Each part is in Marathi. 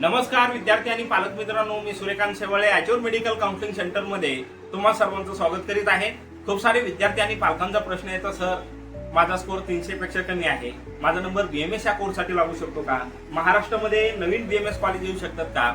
नमस्कार विद्यार्थी आणि पालक मित्रांनो मी सूर्यकांत शेवाळे ॲच्युअर मेडिकल काउन्सिलिंग सेंटरमध्ये तुम्हा सर्वांचं स्वागत करीत आहे. खूप सारे विद्यार्थी आणि पालकांचा प्रश्न येतो सर माझा स्कोर तीनशे पेक्षा कमी आहे. माझा नंबर बीएमएस या कोर्ससाठी लागू शकतो का? महाराष्ट्रामध्ये नवीन बीएमएस कॉलेज येऊ शकतात का?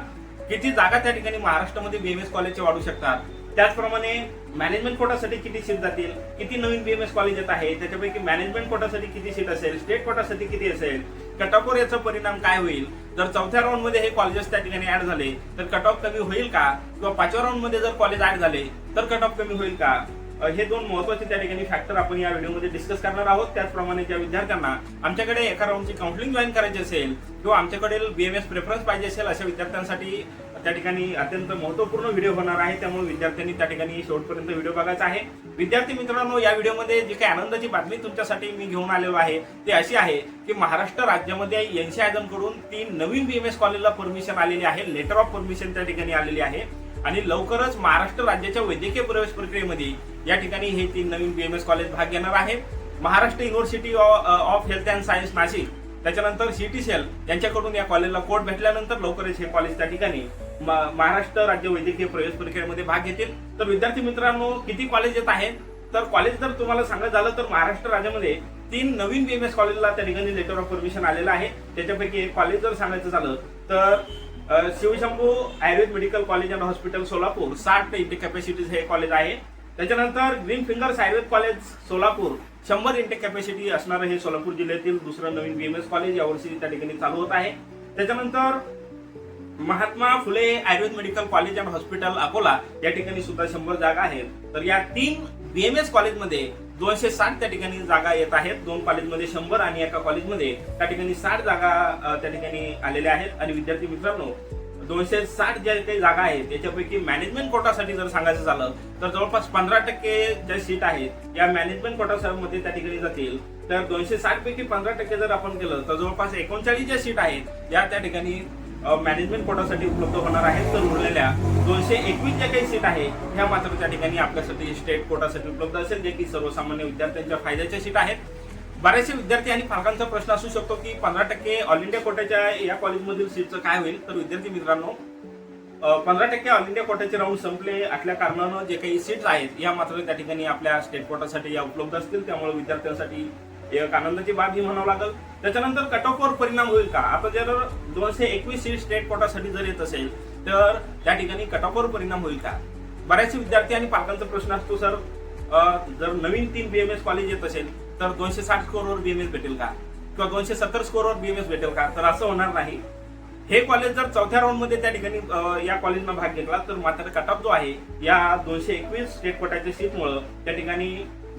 किती जागा त्या ठिकाणी महाराष्ट्रामध्ये बीएमएस कॉलेजचे वाढू शकतात? त्याचप्रमाणे मॅनेजमेंट कोटासाठी किती सीट जातील? किती नवीन बीएमएस कॉलेज येत आहे? त्याच्यापैकी मॅनेजमेंट कोटासाठी किती सीट असेल? स्टेट कोटासाठी किती असेल? कट याचा परिणाम काय होईल? जर चौथ्या राऊंडमध्ये हे कॉलेजेस त्या ठिकाणी ऍड झाले तर कट ऑफ कमी होईल का? किंवा पाचव्या राऊंडमध्ये जर कॉलेज ऍड झाले तर कट ऑफ कमी होईल का? हे दोन महत्त्वाचे त्या ठिकाणी फॅक्टर आपण या व्हिडिओमध्ये डिस्कस करणार आहोत. त्याचप्रमाणे ज्या विद्यार्थ्यांना आमच्याकडे एका राऊंडची काउन्सिलिंग जॉईन करायची असेल किंवा आमच्याकडे बीएमएस प्रेफरन्स पाहिजे असेल अशा विद्यार्थ्यांसाठी त्या ठिकाणी अत्यंत महत्त्वपूर्ण व्हिडिओ होणार आहे. त्यामुळे विद्यार्थ्यांनी त्या ठिकाणी शेवटपर्यंत व्हिडिओ बघायचा आहे. विद्यार्थी मित्रांनो या व्हिडिओमध्ये जी काही आनंदाची बातमी तुमच्यासाठी मी घेऊन आलेलो आहे ती अशी आहे की महाराष्ट्र राज्यामध्ये एनसी सी कडून तीन नवीन बीएमएस कॉलेजला परमिशन आलेली आहे. लेटर ऑफ परमिशन त्या ठिकाणी आलेली आहे. आणि लवकरच महाराष्ट्र राज्याच्या वैद्यकीय प्रवेश प्रक्रियेमध्ये या ठिकाणी हे तीन नवीन बीएमएस कॉलेज भाग घेणार आहे. Maharashtra university of health and science Nashik त्याच्यानंतर सिटी सेल यांच्याकडून या कॉलेजला कोड भेटल्यानंतर लवकरच हे कॉलेज त्या ठिकाणी महाराष्ट्र राज्य वैद्यकीय प्रवेश परीक्षेमध्ये भाग घेतील. तर विद्यार्थी मित्रांनो किती कॉलेज येत आहेत? तर कॉलेज जर तुम्हाला सांगायचं झालं तर महाराष्ट्र राज्यामध्ये तीन नवीन बीएमएस कॉलेजला त्या ठिकाणी लेटर ऑफ परमिशन आलेलं आहे. त्याच्यापैकी एक कॉलेज जर सांगायचं झालं तर Shivshambhu Ayurveda medical college and hospital Solapur. साठ इंटे कॅपॅसिटीज हे कॉलेज आहे. त्याच्यानंतर green fingers Ayurveda college Solapur. शंभर इंटेक कॅपॅसिटी असणारं हे सोलापूर जिल्ह्यातील दुसरं नवीन बीएमएस कॉलेज यावर्षी त्या ठिकाणी चालू होत आहे. त्याच्यानंतर Mahatma Phule Ayurveda medical college and hospital Akola या ठिकाणी सुद्धा शंभर जागा आहेत. तर या तीन बीएमएस कॉलेजमध्ये दोनशे साठ त्या ठिकाणी जागा येत आहेत. दोन कॉलेजमध्ये शंभर आणि एका कॉलेजमध्ये त्या ठिकाणी साठ जागा त्या ठिकाणी आलेल्या आहेत. आणि विद्यार्थी मित्रांनो दोनशे साठ ज्या काही जागा आहेत त्याच्यापैकी मॅनेजमेंट कोटासाठी जर सांगायचं झालं तर जवळपास पंधरा टक्के ज्या सीट आहेत या मॅनेजमेंट कोटामध्ये त्या ठिकाणी जातील. तर दोनशे साठ पैकी पंधरा टक्के जर आपण केलं तर जवळपास एकोणचाळीस ज्या सीट आहेत या त्या ठिकाणी मॅनेजमेंट कोटासाठी उपलब्ध होणार आहेत तर उरलेल्या दोनशे एकवीस ज्या काही सीट आहे ह्या मात्र त्या ठिकाणी आपल्यासाठी स्टेट कोटासाठी उपलब्ध असेल जे की सर्वसामान्य विद्यार्थ्यांच्या फायद्याच्या सीट आहेत. बरेचसे विद्यार्थी आणि पालकांचा प्रश्न असू शकतो की पंधरा टक्के ऑल इंडिया कोट्याच्या या कॉलेजमधील सीटचं काय होईल? तर विद्यार्थी मित्रांनो पंधरा टक्के ऑल इंडिया कोट्याचे राऊंड संपले. असल्या कारणानं जे काही सीट्स आहेत या मात्र त्या ठिकाणी आपल्या स्टेट कोटासाठी या उपलब्ध असतील. त्यामुळे विद्यार्थ्यांसाठी एक आनंदाची बाब ही म्हणावं लागेल. त्याच्यानंतर कट ऑफवर परिणाम होईल का? आता जर दोनशे एकवीस सीट स्टेट कोटासाठी जर येत असेल तर त्या ठिकाणी कट ऑफवर परिणाम होईल का? बऱ्याचशे विद्यार्थी आणि पालकांचा प्रश्न असतो सर जर नवीन तीन बीएमएस कॉलेज येत असेल तर दोनशे साठ स्कोरवर बीएमएस भेटेल का? किंवा दोनशे सत्तर स्कोरवर बीएमएस भेटेल का? तर असं होणार नाही. हे कॉलेज जर चौथ्या राऊंडमध्ये त्या ठिकाणी या कॉलेजनं भाग घेतला तर मात्र कट ऑफ जो आहे या दोनशे एकवीस स्टेट कोटाच्या सीटमुळं त्या ठिकाणी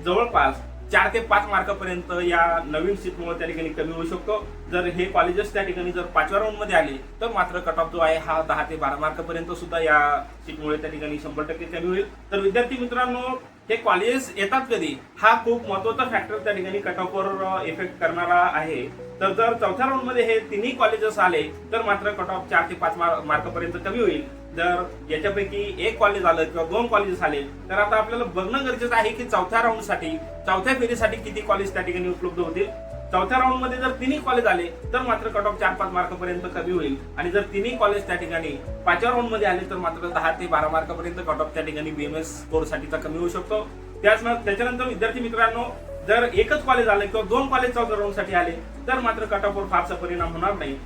जवळपास चार ते पाच मार्कापर्यंत या नवीन सीटमुळे त्या ठिकाणी कमी होऊ शकतो. जर हे कॉलेजेस त्या ठिकाणी जर पाचव्या राऊंडमध्ये आले तर मात्र कट ऑफ जो आहे हा दहा ते बारा मार्कापर्यंत सुद्धा या सीटमुळे त्या ठिकाणी शंभर टक्के कमी होईल. तर विद्यार्थी मित्रांनो हे कॉलेजेस येतात कधी? हा खूप महत्त्वाचा फॅक्टर त्या ठिकाणी कट ऑफवर इफेक्ट करणारा आहे. तर जर चौथ्या राऊंडमध्ये हे तिन्ही कॉलेजेस आले तर मात्र कट ऑफ चार ते पाच मार्कापर्यंत कमी होईल. जर याच्यापैकी एक कॉलेज आलं किंवा दोन कॉलेजेस आले तर आता आपल्याला बघणं गरजेचं आहे की चौथ्या राऊंडसाठी चौथ्या फेरीसाठी किती कॉलेज त्या ठिकाणी उपलब्ध होतील? चौथ्या राऊंडमध्ये जर तिन्ही कॉलेज आले तर मात्र कट ऑफ चार पाच मार्कापर्यंत कमी होईल. आणि जर तिन्ही कॉलेज त्या ठिकाणी पाचव्या राऊंडमध्ये आले तर मात्र दहा ते बारा मार्कापर्यंत कट ऑफ त्या ठिकाणी बीएमएस स्कोर साठीचा कमी होऊ शकतो. त्याच त्याच्यानंतर विद्यार्थी मित्रांनो जर एकच कॉलेज आले किंवा दोन कॉलेज चौथ्या राऊंडसाठी आले तर मात्र कट ऑफवर फारसा परिणाम होणार नाही.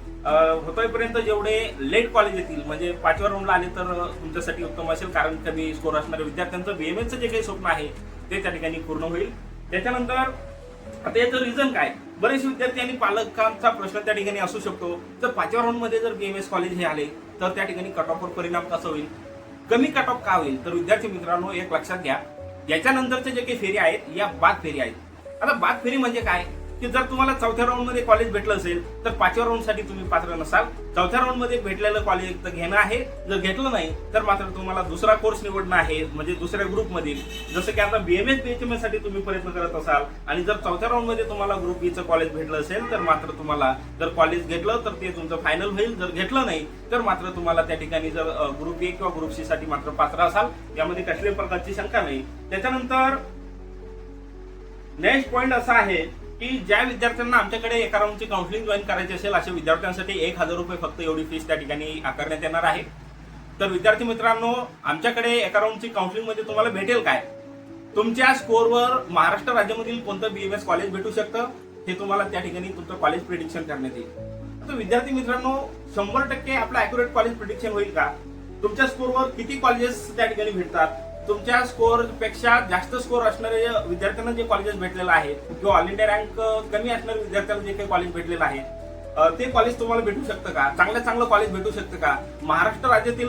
होतोयपर्यंत जेवढे लेट कॉलेज येतील म्हणजे पाचव्या राऊंडला आले तर तुमच्यासाठी उत्तम असेल कारण कमी स्कोर असणाऱ्या विद्यार्थ्यांचं बीएमएसचं जे काही स्वप्न आहे ते त्या ठिकाणी पूर्ण होईल. त्याच्यानंतर आता याचं रिझन काय? बरेचसे विद्यार्थी आणि पालकांचा प्रश्न त्या ठिकाणी असू शकतो. तर पाचव्या हॉलमध्ये जर बी एम एस कॉलेज हे आले तर त्या ठिकाणी कट ऑफवर परिणाम कसा होईल? कमी कट ऑफ का होईल? तर विद्यार्थी मित्रांनो एक लक्षात घ्या. याच्यानंतरचे जे काही फेरी आहेत या बाद फेरी आहेत. आता बाद फेरी म्हणजे काय? की जर तुम्हाला चौथ्या राऊंडमध्ये कॉलेज भेटलं असेल तर पाचव्या राऊंडसाठी तुम्ही पात्र नसाल. चौथ्या राऊंडमध्ये भेटलेलं कॉलेज तर घेणं आहे. जर घेतलं नाही तर मात्र तुम्हाला दुसरा कोर्स निवडणं आहे म्हणजे दुसऱ्या ग्रुपमधील जसं की आता बीएमएस बीएचएमएससाठी तुम्ही प्रयत्न करत असाल आणि जर चौथ्या राऊंडमध्ये तुम्हाला ग्रुप बीचं कॉलेज भेटलं असेल तर मात्र तुम्हाला जर कॉलेज घेतलं तर ते तुमचं फायनल होईल. जर घेतलं नाही तर मात्र तुम्हाला त्या ठिकाणी जर ग्रुप ए किंवा ग्रुप सी साठी मात्र पात्र असाल. यामध्ये कसल्याही प्रकारची शंका नाही. त्याच्यानंतर नेक्स्ट पॉइंट असा आहे की ज्या विद्यार्थ्यांना आमच्याकडे एका राऊंडची काउन्सिलिंग जॉईन करायची असेल अशा विद्यार्थ्यांसाठी एक हजार रुपये फक्त एवढी फीस त्या ठिकाणी आकारण्यात येणार आहे. तर विद्यार्थी मित्रांनो आमच्याकडे एका राऊंडची काउन्सिलिंगमध्ये तुम्हाला भेटेल काय? तुमच्या स्कोअरवर महाराष्ट्र राज्यामधील कोणतं बीएमएस कॉलेज भेटू शकतं? हे तुम्हाला त्या ठिकाणी तुमचं कॉलेज प्रिडिक्शन करण्यात येईल. तर विद्यार्थी मित्रांनो शंभर टक्के आपलं अॅक्युरेट कॉलेज प्रिडिक्शन होईल का? तुमच्या स्कोअरवर किती कॉलेजेस त्या ठिकाणी भेटतात? तुमच्या स्कोअरपेक्षा जास्त स्कोअर असणारे विद्यार्थ्यांना जे कॉलेजेस भेटलेलं आहे किंवा ऑल इंडिया रँक कमी असणाऱ्या विद्यार्थ्यांना जे काही कॉलेज भेटलेलं आहे ते कॉलेज तुम्हाला भेटू शकतं का? चांगलं चांगलं कॉलेज भेटू शकतं का? महाराष्ट्र राज्यातील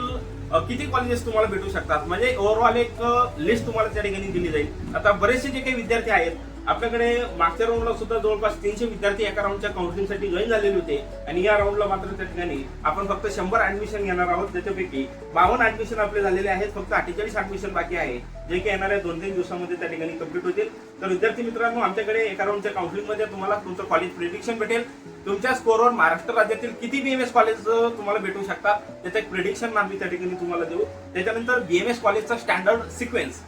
किती कॉलेजेस तुम्हाला भेटू शकतात? म्हणजे ओव्हरऑल एक लिस्ट तुम्हाला त्या ठिकाणी दिली जाईल. आता बरेचसे जे काही विद्यार्थी आहेत आपल्याकडे मागच्या राऊंडला सुद्धा जवळपास तीनशे विद्यार्थी एका राऊंडच्या काउन्सिलिंगसाठी जॉईन झालेले होते. आणि या राऊंडला मात्र त्या ठिकाणी आपण फक्त शंभर ऍडमिशन घेणार आहोत. त्याच्यापैकी बावन्न ऍडमिशन आपले झालेले आहेत. फक्त अठ्ठेचाळीस ऍडमिशन बाकी आहे. जे की येणाऱ्या दोन तीन दिवसामध्ये त्या ठिकाणी कंप्लीट होतील. तर विद्यार्थी मित्रांनो आमच्याकडे एका राऊंडच्या काउन्सिलिंगमध्ये तुम्हाला तुमचं कॉलेज प्रिडिक्शन भेटेल. तुमच्या स्कोरवर महाराष्ट्र राज्यातील किती बीएमएस कॉलेज तुम्हाला भेटू शकतात त्याचं एक प्रिडिक्शन आम्ही त्या ठिकाणी तुम्हाला देऊ. त्याच्यानंतर बीएमएस कॉलेजचा स्टँडर्ड सिक्वेन्स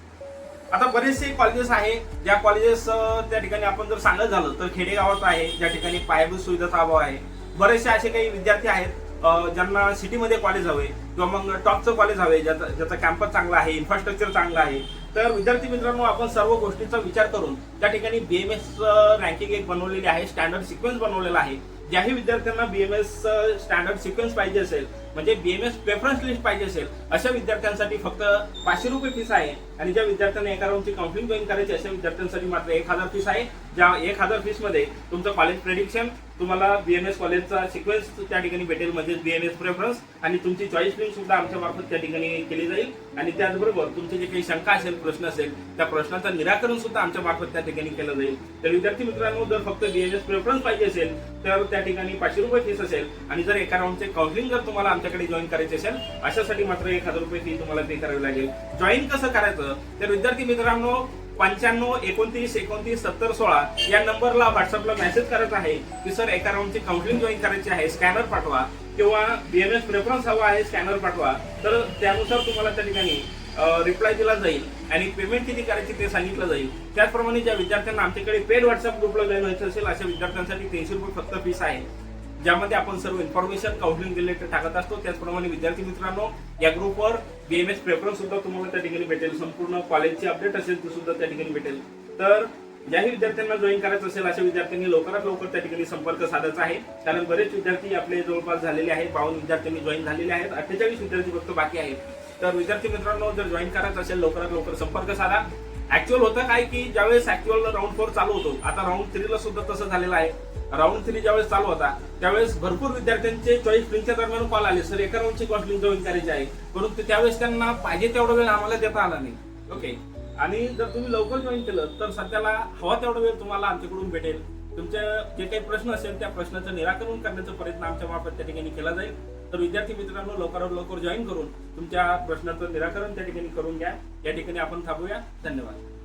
आता बरेचसे कॉलेजेस आहे ज्या कॉलेजेस त्या ठिकाणी आपण जर सांगत झालं तर खेडेगावात आहे ज्या ठिकाणी पायाभूत सुविधाचा अभाव आहे. बरेचसे असे काही विद्यार्थी आहेत ज्यांना सिटीमध्ये कॉलेज हवे किंवा मग टॉपचं कॉलेज हवे ज्याचा ज्याचा कॅम्पस चांगला आहे इन्फ्रास्ट्रक्चर चांगलं आहे. तर विद्यार्थी मित्रांनो आपण सर्व गोष्टींचा विचार करून त्या ठिकाणी बी एम एस रँकिंग एक बनवलेली आहे स्टँडर्ड सिक्वेन्स बनवलेला आहे. ज्याही विद्यार्थ्यांना बीएमएस स्टँडर्ड सिक्वेन्स पाहिजे असेल म्हणजे बीएमएस प्रेफरन्स लिस्ट पाहिजे असेल अशा विद्यार्थ्यांसाठी फक्त पाचशे रुपये फीस आहे. आणि ज्या विद्यार्थ्यांना एका राऊंडची काउन्सिलिंग जॉईन करायची अशा विद्यार्थ्यांसाठी मात्र एक हजार फीस आहे. ज्या एक हजार फीसमध्ये तुमचं कॉलेज प्रेडिक्शन तुम्हाला बीएमएस कॉलेजचा सिक्वेन्स त्या ठिकाणी भेटेल म्हणजे बीएमएस प्रेफरन्स आणि तुमची चॉईस लिंक सुद्धा आमच्या मार्फत त्या ठिकाणी केली जाईल. आणि त्याचबरोबर तुमचे जे काही शंका असेल प्रश्न असेल त्या प्रश्नाचं निराकरण सुद्धा आमच्या मार्फत त्या ठिकाणी केलं जाईल. तर विद्यार्थी मित्रांनो जर फक्त बीएमएस प्रेफरन्स पाहिजे असेल तर त्या ठिकाणी पाचशे रुपये फीस असेल. आणि जर एका राऊंडचे काउन्सिलिंग जर तुम्हाला आमच्याकडे जॉईन करायचे असेल अशासाठी मात्र एक हजार रुपये फी तुम्हाला पे करावी लागेल. जॉईन कसं करायचं? तर विद्यार्थी मित्रांनो पंच्याण्णव एकोणतीस एकोणतीस सत्तर सोळा या नंबरला व्हॉट्सअपला मेसेज करायचा आहे की सर एका राऊंडची काउन्सिलिंग जॉईन करायची आहे स्कॅनर पाठवा किंवा बीएमएस प्रेफरन्स हवा आहे स्कॅनर पाठवा. तर त्यानुसार तुम्हाला त्या ठिकाणी रिप्लाय दिला जाईल आणि पेमेंट किती करायची ते सांगितलं जाईल. त्याचप्रमाणे ज्या विद्यार्थ्यांना आमच्याकडे पेड व्हॉट्सअप ग्रुपला जॉईन व्हायचं असेल अशा विद्यार्थ्यांसाठी तीनशे रुपये फक्त फीस आहे. ज्यामध्ये आपण सर्व इन्फॉर्मेशन काउन्सिलिंग रिलेटेड टाकत असतो. त्याचप्रमाणे विद्यार्थी मित्रांनो या ग्रुपवर बीएमएस पेपर सुद्धा तुम्हाला त्या ठिकाणी भेटेल. संपूर्ण कॉलेजची अपडेट असेल ते सुद्धा त्या ठिकाणी भेटेल. तर ज्याही विद्यार्थ्यांना जॉईन करायचं असेल अशा विद्यार्थ्यांनी लवकरात लवकर त्या ठिकाणी संपर्क साधायचा आहे. कारण बरेच विद्यार्थी आपले जवळपास झालेले आहेत. बावन्न विद्यार्थ्यांनी जॉईन झालेले आहेत. अठ्ठेचाळीस विद्यार्थी फक्त बाकी आहेत. तर विद्यार्थी मित्रांनो जर जॉईन करायचं असेल लवकरात लवकर संपर्क साधा. ऍक्च्युअल होतं काय की ज्यावेळेस ऍक्च्युअल राऊंड फोर चालू होतो आता राऊंड थ्रीला सुद्धा तसं झालेलं आहे. राऊंड थ्री ज्यावेळेस चालू होता त्यावेळेस भरपूर विद्यार्थ्यांचे चॉईस लिंकच्या दरम्यान कॉल आले. सर एका राऊंडची कॉस्टिंग जॉईन करायची आहे. परंतु त्यावेळेस त्यांना पाहिजे तेवढा वेळ आम्हाला देता आला नाही. ओके आणि जर तुम्ही लवकर जॉईन केलं तर सध्याला हवा तेवढा वेळ तुम्हाला आमच्याकडून भेटेल. तुमच्या जे काही प्रश्न असेल त्या प्रश्नाचं निराकरण करण्याचा प्रयत्न आमच्या मार्फत त्या ठिकाणी केला जाईल. तर विद्यार्थी मित्रांनो लवकरात लवकर जॉईन करून तुमच्या प्रश्नाचं निराकरण त्या ठिकाणी करून घ्या. या ठिकाणी आपण थांबूया. धन्यवाद.